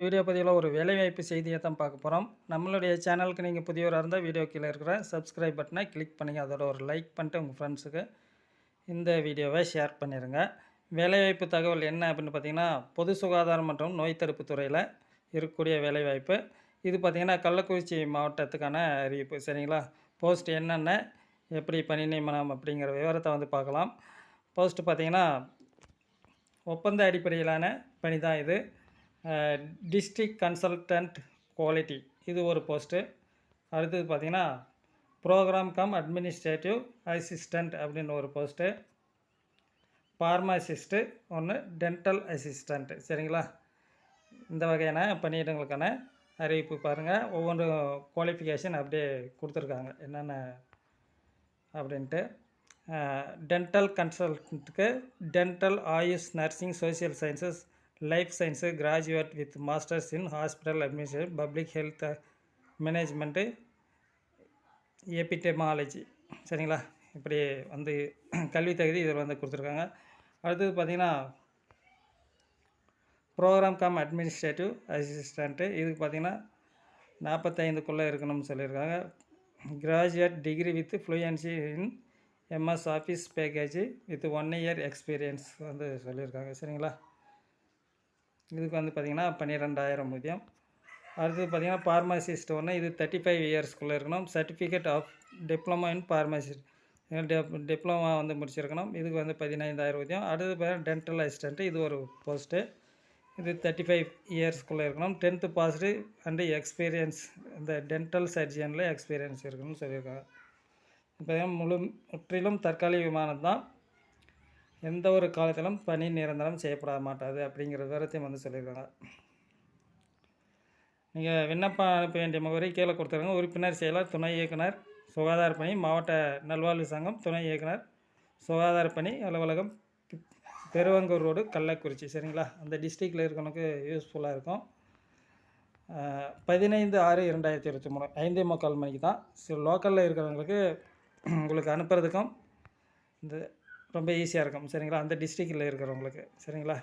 Video பதிவில் ஒரு வேலைவாய்ப்பு செய்தியை தான் பார்க்க போகிறோம் நம்மளுடைய சேனலுக்கு நீங்கள் புதியவராக இருந்தால் வீடியோ கீழே இருக்கிற சப்ஸ்கிரைப் பட்டனை கிளிக் பண்ணுங்கள் அதோட ஒரு லைக் பண்ணிட்டு உங்கள் ஃப்ரெண்ட்ஸுக்கு இந்த வீடியோவை ஷேர் பண்ணிடுங்க வேலைவாய்ப்பு தகவல் என்ன அப்படின்னு பார்த்தீங்கன்னா பொது சுகாதாரம் மற்றும் நோய் தடுப்பு துறையில் இருக்கக்கூடிய வேலைவாய்ப்பு. இது பார்த்திங்கன்னா கள்ளக்குறிச்சி மாவட்டத்துக்கான அறிவிப்பு. சரிங்களா? போஸ்ட் என்னென்ன எப்படி பணி நியமனம் அப்படிங்கிற விவரத்தை வந்து பார்க்கலாம். போஸ்ட் பார்த்திங்கன்னா ஒப்பந்த அடிப்படையிலான பணி தான் இது. டிஸ்ட்ரிக் கன்சல்டன்ட் குவாலிட்டி இது ஒரு போஸ்ட்டு அடுத்தது பார்த்திங்கன்னா ப்ரோக்ராம் கம் அட்மினிஸ்ட்ரேட்டிவ் அசிஸ்டண்ட் அப்படின்னு ஒரு போஸ்ட்டு ஃபார்மாசிஸ்ட்டு ஒன்று டென்டல் அசிஸ்டண்ட்டு சரிங்களா? இந்த வகையான பணியிடங்களுக்கான அறிவிப்பு பாருங்கள் ஒவ்வொரு குவாலிஃபிகேஷன் அப்படியே கொடுத்துருக்காங்க. என்னென்ன அப்படின்ட்டு. Dental கன்சல்டன்ட்டுக்கு dental AYUSH nursing social sciences life science graduate with masters in hospital administration public health management epidemiology சரிங்களா? இப்படி வந்து கல்வி தகுதி இதில் வந்து கொடுத்துருக்காங்க. அடுத்தது பார்த்திங்கன்னா ப்ரோக்ராம் கம் அட்மினிஸ்ட்ரேட்டிவ் அசிஸ்டண்ட்டு இதுக்கு பார்த்திங்கன்னா நாற்பத்தைந்துக்குள்ளே இருக்கணும்னு சொல்லியிருக்காங்க. Graduate degree with fluency in MS office package with one year experience வந்து சொல்லியிருக்காங்க. சரிங்களா? இதுக்கு வந்து பார்த்திங்கன்னா பன்னிரெண்டாயிரம் ஊதியம். அடுத்தது பார்த்திங்கன்னா ஃபார்மசிஸ்ட் ஒன்று இது தேர்ட்டி ஃபைவ் இயர்ஸ்க்குள்ளே இருக்கணும் certificate of diploma in pharmacist diploma வந்து முடிச்சிருக்கணும். இதுக்கு வந்து பதினைந்தாயிரம் ஊதியம். அடுத்து பார்த்தீங்கன்னா டென்டல் அசிஸ்டண்ட்டு இது ஒரு போஸ்ட்டு இது தேர்ட்டி ஃபைவ் இயர்ஸ்க்குள்ளே இருக்கணும். டென்த்து பாஸ்டு அண்டு எக்ஸ்பீரியன்ஸ் இந்த டென்டல் சர்ஜனில் எக்ஸ்பீரியன்ஸ் இருக்கணும்னு சொல்லியிருக்காங்க. இப்போ முழு முற்றிலும் தற்காலிகமானது தான் எந்த ஒரு காலத்திலும் பணி நிரந்தரம் செய்யப்பட மாட்டாது அப்படிங்கிற விவரத்தையும் வந்து சொல்லியிருக்காங்க. நீங்கள் விண்ணப்பம் அனுப்ப வேண்டிய முகவரி கீழே கொடுத்துருக்காங்க உறுப்பினர் செயலர் துணை இயக்குனர் சுகாதார பணி மாவட்ட நல்வாழ்வு சங்கம் துணை இயக்குனர் சுகாதார பணி அலுவலகம் பெருவங்கூர் ரோடு கள்ளக்குறிச்சி. சரிங்களா? அந்த டிஸ்ட்ரிக்டில் இருக்கவனுக்கு யூஸ்ஃபுல்லாக இருக்கும். பதினைந்து ஆறு இரண்டாயிரத்தி இருபத்தி மூணு. ஐந்தே முக்கால் மணிக்கு தான். ஸோ லோக்கலில் இருக்கிறவங்களுக்கு உங்களுக்கு அனுப்புறதுக்கும் இந்த ரொம்ப ஈஸியாக இருக்கும். சரிங்களா? அந்த டிஸ்ட்ரிக்டில் இருக்கிறவங்களுக்கு. சரிங்களா?